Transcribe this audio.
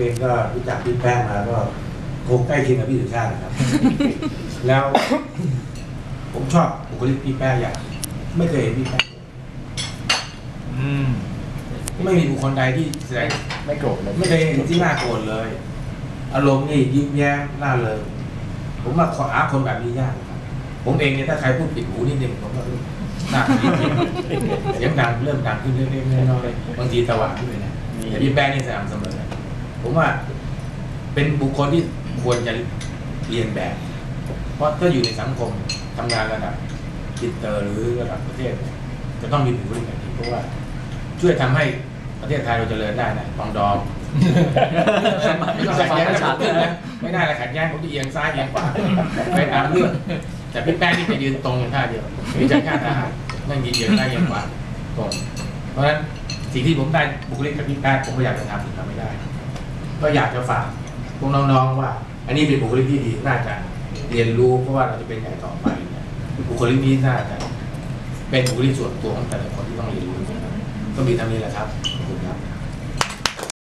เองก็รู้จักพี่แป้งมาก็คงใกล้เคียงกับพี่สุชาตินะครับ แล้ว ผมชอบบุคลิกพี่แป้งอย่างไม่เคยเห็นพี่แป้งอืมไม่มีบุคคลใดที่แสดงไม่โกรธเลยไม่เคยเห็นที่น่าโกรธเลย อารมณ์นี่ยิ้มแย้มร่าเริงผมว่าขอหาคนแบบนี้ยากนะครับ ผมเองเนี่ยถ้าใครพูดปิดหูนิดนึงผมก็หน้ายิ้มเสียงดังเริ่มดังขึ้นเล็กๆน้อยๆบางทีสว่างขึ้นเลยนะแต่พี่แป้งนี่สม่ำเสมอ ผมว่าเป็นบุคคลที่ควรจะเรียนแบบ เพราะถ้าอยู่ในสังคมทำงานระดับอินเตอร์หรือระดับประเทศ จะต้องมีบุคลิกแบบนี้เพราะว่า ช่วยทำให้ประเทศไทยเราเจริญได้นะปองดองไม่ต้องขัดแย้งกันเกิดนะไม่ได้ละขัดแย้งผมจะเอียงซ้ายเอียงขวาไปตามเรื่องแต่พี่แป้งนี่จะยืนตรงท่าเดียวมีจัดการทหารนั่งยืนเอียงซ้ายเอียงขวาตรงเพราะฉะนั้นสิ่งที่ผมได้บุคลิกกับพี่แป้งผมก็อยากจะทำถึงทำไม่ได้ ก็อยากจะฝากพวกน้องๆว่า อันนี้เป็นบุคลิกที่ดีน่าจะเรียนรู้เพราะว่าเราจะเป็นใหญ่ต่อไปบุคลิกนี้น่าจะเป็นบุคลิกส่วนตัวของแต่ละคนที่ต้องเรียนรู้ก็มีเท่านี้แหละครับ